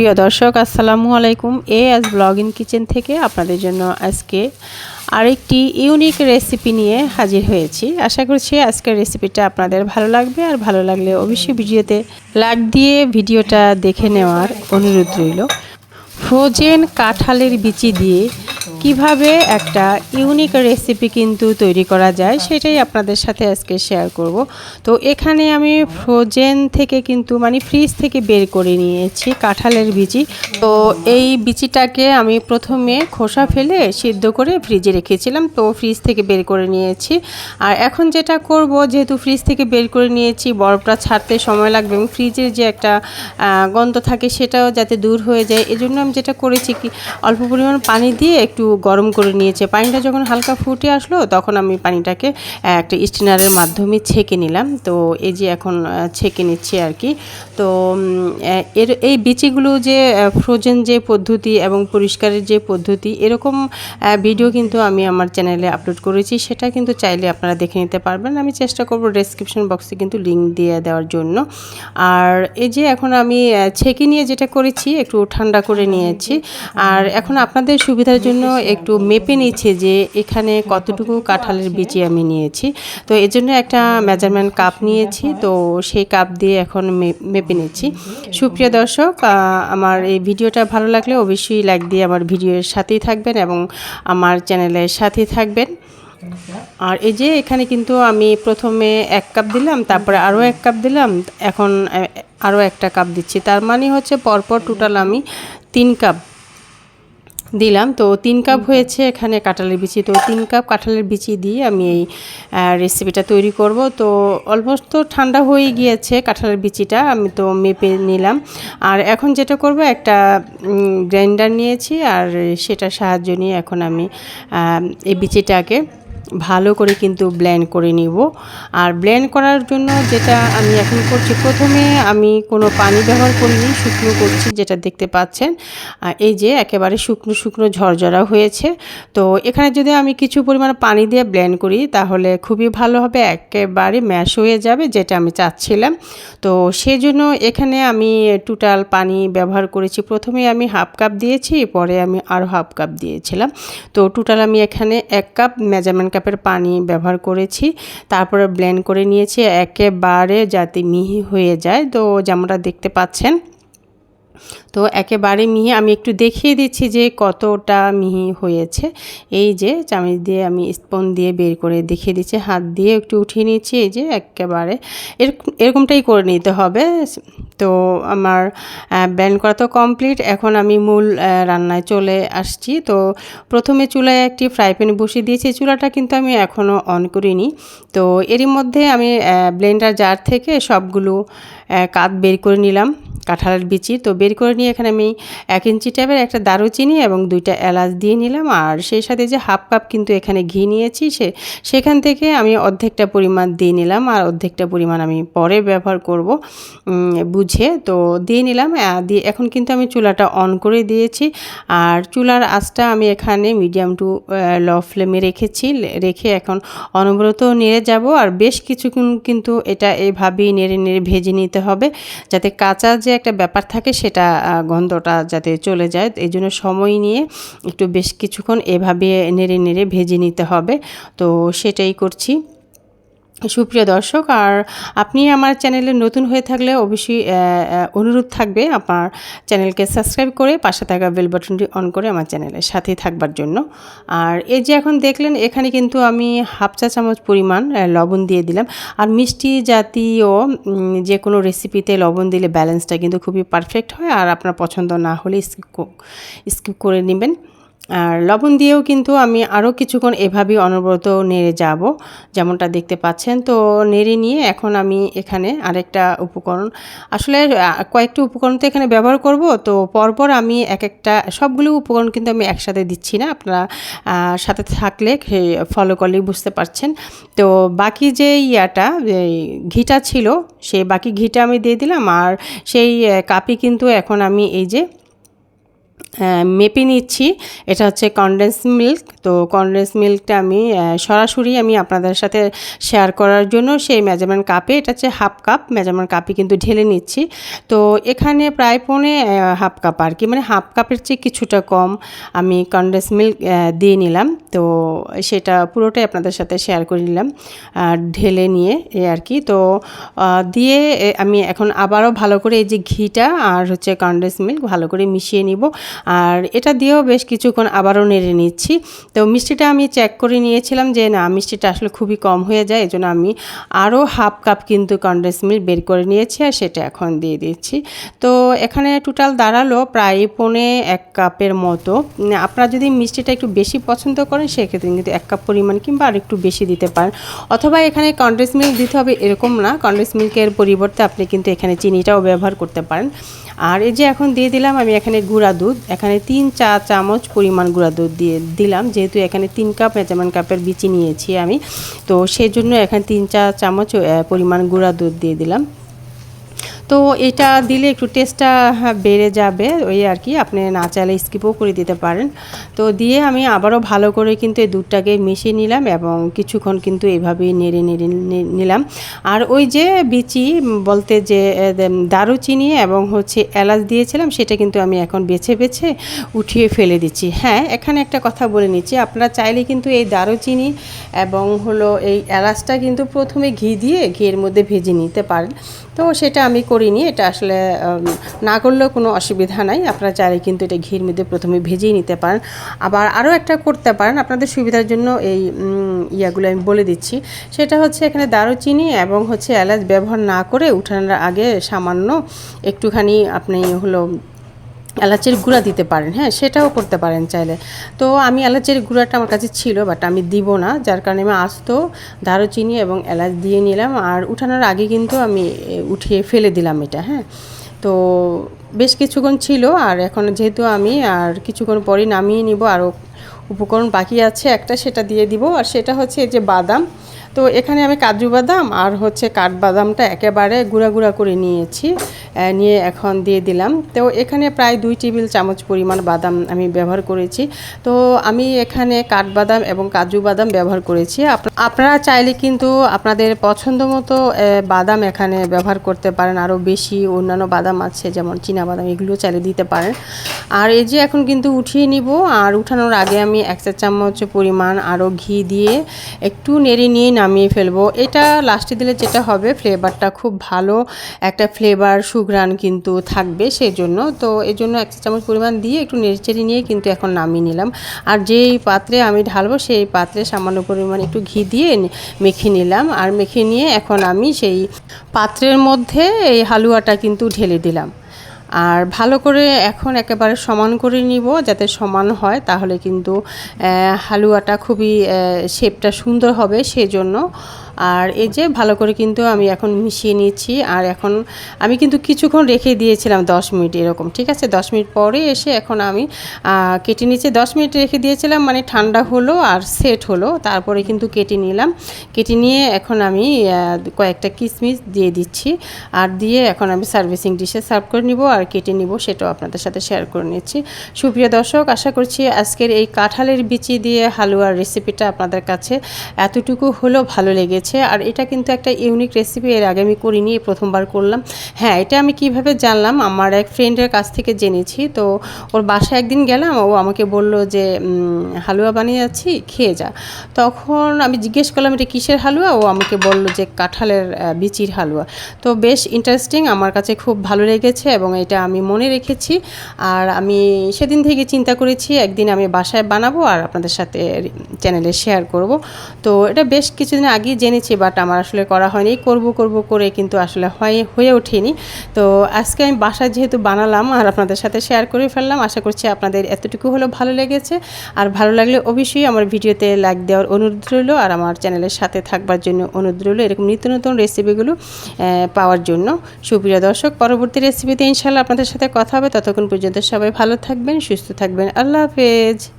প্রিয় দর্শক, আসসালামু আলাইকুম A S blog in kitchen থেকে আপনাদের জন্য আজকে আরেকটি ইউনিক রেসিপি নিয়ে হাজির হয়েছি। আশা করছি আজকের রেসিপিটা আপনাদের ভালো লাগবে আর ভালো লাগলে অবশ্যই ভিডিওতে লাইক দিয়ে ভিডিওটা দেখে নেওয়ার অনুরোধ রইল। ফ্রোজেন কাঁঠালের বিচি দিয়ে কীভাবে একটা ইউনিক রেসিপি কিন্তু তৈরি করা যায়, সেটাই আপনাদের সাথে আজকে শেয়ার করব। তো এখানে আমি ফ্রোজেন থেকে কিন্তু মানে ফ্রিজ থেকে বের করে নিয়েছি কাঁঠালের বিচি তো এই বিচিটাকে আমি প্রথমে খোসা ফেলে সিদ্ধ করে ফ্রিজে রেখেছিলাম, তো ফ্রিজ থেকে বের করে নিয়েছি। আর এখন যেটা করব, যেহেতু ফ্রিজ থেকে বের করে নিয়েছি, বরফটা ছাড়তে সময় লাগবে এবং ফ্রিজের যে একটা গন্ধ থাকে সেটাও যাতে দূর হয়ে যায়। এজন্য আমি যেটা করেছি কি, অল্প পরিমাণ পানি দিয়ে একটু গরম করে নিয়েছে। পানিটা যখন হালকা ফুটে আসলো, তখন আমি পানিটাকে একটা স্টিনারের মাধ্যমে ছেঁকে নিলাম। তো এই যে এখন ছেঁকে নিচ্ছি আর কি। তো এর, এই বিচিগুলো যে ফ্রোজেন যে পদ্ধতি এবং পরিষ্কারের যে পদ্ধতি, এরকম ভিডিও কিন্তু আমি আমার চ্যানেলে আপলোড করেছি। সেটা কিন্তু চাইলে আপনারা দেখে নিতে পারবেন। আমি চেষ্টা করব ডেসক্রিপশন বক্সে কিন্তু লিঙ্ক দিয়ে দেওয়ার জন্য। আর এই যে এখন আমি ছেঁকে নিয়ে যেটা করেছি, একটু ঠান্ডা করে নিয়েছি। আর এখন আপনাদের সুবিধার জন্য একটু মেপে নিচ্ছে যে এখানে কতটুকু কাঁঠালের বিচি আমি নিয়েছি। তো এর জন্য একটা মেজারমেন্ট কাপ নিয়েছি। তো সেই কাপ দিয়ে এখন মেপে নিচ্ছি। সুপ্রিয় দর্শক আমার এই ভিডিওটা ভালো লাগলে অবশ্যই লাইক দিয়ে আমার ভিডিওর সাথেই থাকবেন এবং আমার চ্যানেলের সাথেই থাকবেন। আর এই যে এখানে কিন্তু আমি প্রথমে এক কাপ দিলাম, তারপরে আরও এক কাপ দিলাম, এখন আরও একটা কাপ দিচ্ছি। তার মানে হচ্ছে পরপর টোটাল আমি তিন কাপ দিলাম। তো তিন কাপ হয়েছে এখানে কাঁঠালের বিচি। তো তিন কাপ কাঁঠালের বিচি দিয়ে আমি এই রেসিপিটা তৈরি করব। তো অলমোস্ট তো ঠান্ডা হয়ে গিয়েছে কাঁঠালের বিচিটা। আমি তো মেপে নিলাম। আর এখন যেটা করব একটা গ্রাইন্ডার নিয়েছি। আর সেটা সাহায্য নিয়ে এখন আমি এই বিচিটাকে ভালো করে কিন্তু ব্লেন্ড করে নিব। আর ব্লেন্ড করার জন্য যেটা আমি এখন করছি, প্রথমে আমি কোনো পানি ব্যবহার করিনি, শুকনো করছি যেটা দেখতে পাচ্ছেন। এই যে একেবারে শুকনো শুকনো ঝরঝরা হয়েছে। তো এখানে যদি আমি কিছু পরিমাণ পানি দিয়ে ব্লেন্ড করি, তাহলে খুবই ভালো হবে, একেবারে ম্যাশ হয়ে যাবে যেটা আমি চাচ্ছিলাম। তো সেজন্য এখানে আমি টোটাল পানি ব্যবহার করেছি। প্রথমে আমি হাফ কাপ দিয়েছি, পরে আমি আরও হাফ কাপ দিয়েছিলাম। তো টোটাল আমি এখানে এক কাপ মেজারমেন্ট কাপের পানি ব্যবহার করেছি। তারপরে ব্লেন্ড করে নিয়েছি। একেবারে যাতে মিহি হয়ে যায়। তো যেমনটা দেখতে পাচ্ছেন তো একেবারে মিহি, আমি একটু দেখিয়ে দিচ্ছি যে কতটা মিহি হয়েছে। এই যে চামচ দিয়ে আমি স্পন দিয়ে বের করে দেখিয়ে দিচ্ছি, হাত দিয়ে একটু উঠিয়ে নিচ্ছি, এই যে একেবারে এরকমটাই করে নিতে হবে। তো আমার ব্যান্ড করা তো কমপ্লিট এখন আমি মূল রান্নায় চলে আসছি। তো প্রথমে চুলায় একটি ফ্রাই প্যান বসিয়ে দিয়েছি চুলাটা কিন্তু আমি এখনও অন করিনি। তো এরই মধ্যে আমি ব্লেন্ডার জার থেকে সবগুলো কাত বের করে নিলাম, কাঁঠালের বিচি। তো বের করে নিয়ে এখানে আমি এক ইঞ্চি টাইপের একটা দারুচিনি এবং দুইটা এলাচ দিয়ে নিলাম। আর সেই সাথে যে হাফ কাপ কিন্তু এখানে ঘি নিয়েছি, সে, সেখান থেকে আমি অর্ধেকটা পরিমাণ দিয়ে নিলাম। আর অর্ধেকটা পরিমাণ আমি পরে ব্যবহার করব বুঝে। তো দিয়ে নিলাম দিয়ে এখন কিন্তু আমি চুলাটা অন করে দিয়েছি। আর চুলার আঁচটা আমি এখানে মিডিয়াম টু লো ফ্লেমে রেখেছি। রেখে এখন অনবরত নেড়ে যাব। আর বেশ কিছুক্ষণ কিন্তু এটা এভাবেই নেড়ে নেড়ে ভেজে নিতে হবে। যাতে কাঁচা যে একটা ব্যাপার থাকে সেটা গন্ধটা যাতে চলে যায়। এই জন্য সময় নিয়ে একটু বেশ কিছুক্ষণ এভাবে নেড়ে নেড়ে ভেজে নিতে হবে। তো সেটাই করছি। সুপ্রিয় দর্শক, আর আপনি আমার চ্যানেলে নতুন হয়ে থাকলে অবশ্যই অনুরোধ থাকবে আপনার চ্যানেলকে সাবস্ক্রাইব করে পাশে থাকা বেল বাটনটি অন করে আমার চ্যানেলের সাথে থাকবার জন্য। আর এই যে এখন দেখলেন, এখানে কিন্তু আমি হাফ চা চামচ পরিমাণ লবণ দিয়ে দিলাম। আর মিষ্টি জাতীয় যে কোনো রেসিপিতে লবণ দিলে ব্যালেন্সটা কিন্তু খুবই পারফেক্ট হয়। আর আপনার পছন্দ না হলে স্কিপ স্কিপ করে নেবেন। আর লবণ দিয়েও কিন্তু আমি আরও কিছুক্ষণ এভাবেই অনবরত নেড়ে যাব, যেমনটা দেখতে পাচ্ছেন। তো নেড়ে নিয়ে এখন আমি এখানে আরেকটা উপকরণ, আসলে কয়েকটা উপকরণ তো এখানে ব্যবহার করব। তো পরপর আমি এক একটা সবগুলো উপকরণ কিন্তু আমি একসাথে দিচ্ছি না। আপনারা সাথে থাকলে ফলো করলেই বুঝতে পারছেন। তো বাকি যে ইয়াটা ঘিটা ছিল সেই বাকি ঘিটা আমি দিয়ে দিলাম। আর সেই কাপি কিন্তু এখন আমি এই যে মেপে নিচ্ছি। এটা হচ্ছে কনডেন্স মিল্ক তো কনডেন্স মিল্কটা আমি সরাসরি আমি আপনাদের সাথে শেয়ার করার জন্য সেই মেজারমেন্ট কাপে এটা হচ্ছে হাফ কাপ মেজারমেন্ট কাপে কিন্তু ঢেলে নিচ্ছি। তো এখানে প্রায় পৌনে হাফ কাপ আর কি। মানে হাফ কাপের চেয়ে কিছুটা কম আমি কনডেন্স মিল্ক দিয়ে নিলাম। তো সেটা পুরোটাই আপনাদের সাথে শেয়ার করে নিলাম ঢেলে নিয়ে এ আর কি। তো দিয়ে আমি এখন আবারও ভালো করে এই যে ঘিটা আর হচ্ছে কনডেন্স মিল্ক ভালো করে মিশিয়ে নিব। আর এটা দিয়েও বেশ কিছুক্ষণ আবারও নেড়ে নিচ্ছি। তো মিষ্টিটা আমি চেক করে নিয়েছিলাম যে না, মিষ্টিটা আসলে খুবই কম হয়ে যায়, এজন্য আমি আরও হাফ কাপ কিন্তু কনডেন্স মিল্ক বের করে নিয়েছি আর সেটা এখন দিয়ে দিচ্ছি। তো এখানে টোটাল দাঁড়াল প্রায় পৌনে এক কাপের মতো। আপনারা যদি মিষ্টিটা একটু বেশি পছন্দ করেন, সেক্ষেত্রে কিন্তু এক কাপ পরিমাণ কিংবা আর একটু বেশি দিতে পারেন। অথবা এখানে কনডেন্স মিল্ক দিতে হবে এরকম না, কনডেন্স মিল্কের পরিবর্তে আপনি কিন্তু এখানে চিনিটাও ব্যবহার করতে পারেন। আর এই যে এখন দিয়ে দিলাম, আমি এখানে গুঁড়া দুধ, এখানে তিন চা চামচ পরিমাণ গুঁড়া দুধ দিয়ে দিলাম, যেহেতু এখানে তিন কাপ মেজারমেন্ট কাপের বিচি নিয়েছি আমি, তো সেই জন্য এখানে তিন চা চামচ পরিমাণ গুঁড়া দুধ দিয়ে দিলাম। তো এটা দিলে একটু টেস্টটা হ্যাঁ, বেড়ে যাবে। ওই আর কি আপনি না চাইলে স্কিপও করে দিতে পারেন। তো দিয়ে আমি আবারও ভালো করে কিন্তু এই দুধটাকে মিশিয়ে নিলাম এবং কিছুক্ষণ কিন্তু এভাবেই নেড়ে নেড়ে নিলাম। আর ওই যে বিচি বলতে যে দারুচিনি এবং হচ্ছে এলাচ দিয়েছিলাম সেটা কিন্তু আমি এখন বেছে বেছে উঠিয়ে ফেলে দিচ্ছি। হ্যাঁ এখানে একটা কথা বলে নিচ্ছি আপনারা চাইলে কিন্তু এই দারুচিনি এবং হলো এই এলাচটা কিন্তু প্রথমে ঘি দিয়ে ঘিয়ের মধ্যে ভেজে নিতে পারেন। তো সেটা আমি করিনি, এটা আসলে না করলেও কোনো অসুবিধা নাই। আপনারা চাইলে কিন্তু এটা ঘির মধ্যে প্রথমে ভেজেই নিতে পারেন। আবার আরও একটা করতে পারেন, আপনাদের সুবিধার জন্য এই ইয়াগুলো আমি বলে দিচ্ছি। সেটা হচ্ছে এখানে দারুচিনি এবং হচ্ছে এলাচ ব্যবহার না করে উঠানোর আগে সামান্য একটুখানি আপনি হলো এলাচের গুঁড়া দিতে পারেন হ্যাঁ সেটাও করতে পারেন চাইলে। তো আমি এলাচের গুঁড়াটা আমার কাছে ছিল বাট আমি দিব না, যার কারণে আমি আস্ত, দারুচিনি এবং এলাচ দিয়ে নিলাম। আর উঠানোর আগে কিন্তু আমি উঠিয়ে ফেলে দিলাম এটা হ্যাঁ। তো বেশ কিছুক্ষণ ছিল, আর এখন যেহেতু আমি, আর কিছুক্ষণ পরেই নামিয়ে নিব, আরও উপকরণ বাকি আছে, একটা সেটা দিয়ে দিব। আর সেটা হচ্ছে যে বাদাম তো এখানে আমি কাজু বাদাম আর হচ্ছে কাঠবাদামটা একেবারে গুঁড়া গুঁড়া করে নিয়েছি নিয়ে এখন দিয়ে দিলাম। তো এখানে প্রায় দুই টেবিল চামচ পরিমাণ বাদাম আমি ব্যবহার করেছি। তো আমি এখানে কাঠবাদাম এবং কাজু বাদাম ব্যবহার করেছি। আপ- আপনারা চাইলে কিন্তু আপনাদের পছন্দ মতো বাদাম এখানে ব্যবহার করতে পারেন। আরও বেশি অন্যান্য বাদাম আছে, যেমন চীনা বাদাম, এগুলো চাইলে দিতে পারেন। আর এই যে এখন কিন্তু উঠিয়ে নিব। আর উঠানোর আগে আমি এক চা, চামচ পরিমাণ আরও ঘি দিয়ে একটু নেড়ে নিয়ে নামিয়ে ফেলব। এটা লাস্টে দিলে যেটা হবে ফ্লেভারটা খুব ভালো, একটা ফ্লেভার সুঘ্রাণ কিন্তু থাকবে সেই জন্য তো এই জন্য এক চামচ পরিমাণ দিয়ে একটু নেড়েচেড়ে নিয়ে কিন্তু এখন নামিয়ে নিলাম। আর যেই পাত্রে আমি ঢালবো, সেই পাত্রে সামান্য পরিমাণ একটু ঘি দিয়ে মেখে নিলাম। আর মেখে নিয়ে এখন আমি সেই পাত্রের মধ্যে এই হালুয়াটা কিন্তু ঢেলে দিলাম। আর ভালো করে এখন একেবারে সমান করে নিব, যাতে সমান হয়, তাহলে কিন্তু হালুয়াটা খুবই শেপটা সুন্দর হবে, সেজন্য আর এই যে ভালো করে কিন্তু আমি এখন মিশিয়ে নিচ্ছি, আর এখন আমি কিন্তু কিছুক্ষণ রেখে দিয়েছিলাম দশ মিনিট এরকম, ঠিক আছে? দশ মিনিট পরে এসে এখন আমি কেটে নিচে দশ মিনিট রেখে দিয়েছিলাম মানে ঠান্ডা হলো আর সেট হলো, তারপরে কিন্তু কেটে নিলাম। কেটে নিয়ে এখন আমি কয়েকটা কিশমিশ দিয়ে দিচ্ছি, আর দিয়ে এখন আমি সার্ভিসিং ডিশে সার্ভ করে নিব, আর কেটে নিব, সেটাও আপনাদের সাথে শেয়ার করে নিচ্ছি। সুপ্রিয় দর্শক, আশা করছি আজকের এই কাঁঠালের বিচি দিয়ে হালুয়ার রেসিপিটা আপনাদের কাছে এতটুকু হলেও ভালো লেগেছে। আর এটা কিন্তু একটা ইউনিক রেসিপি এর আগে আমি করিনি, এই প্রথমবার করলাম। হ্যাঁ এটা আমি কীভাবে জানলাম? আমার এক ফ্রেন্ডের কাছ থেকে জেনেছি। তো ওর বাসায় একদিন গেলাম, ও আমাকে বলল যে হালুয়া বানিয়ে যাচ্ছি, খেয়ে যা। তখন আমি জিজ্ঞেস করলাম, এটা কিসের হালুয়া? ও আমাকে বলল যে, কাঁঠালের বিচির হালুয়া। তো বেশ ইন্টারেস্টিং আমার কাছে খুব ভালো লেগেছে এবং এটা আমি মনে রেখেছি। আর আমি সেদিন থেকে চিন্তা করেছি, একদিন আমি বাসায় বানাবো আর আপনাদের সাথে চ্যানেলে শেয়ার করব। তো এটা বেশ কিছুদিন আগেই জেনেছি বাট আমার আসলে করা হয়নি। করব করব করে কিন্তু আসলে হয়, হয়ে ওঠেনি। তো আজকে আমি বাসায় যেহেতু বানালাম আর আপনাদের সাথে শেয়ার করে ফেললাম, আশা করছি আপনাদের এতটুকু হলেও ভালো লেগেছে। আর ভালো লাগলে অবশ্যই আমার ভিডিওতে লাইক দেওয়ার অনুরোধ রইল আর আমার চ্যানেলের সাথে থাকবার জন্য অনুরোধ রইল এরকম নিত্য নতুন রেসিপিগুলো পাওয়ার জন্য। সুপ্রিয় দর্শক, পরবর্তী রেসিপিতে ইনশাল্লাহ আপনাদের সাথে কথা হবে। ততক্ষণ পর্যন্ত সবাই ভালো থাকবেন, সুস্থ থাকবেন। আল্লাহ হাফেজ।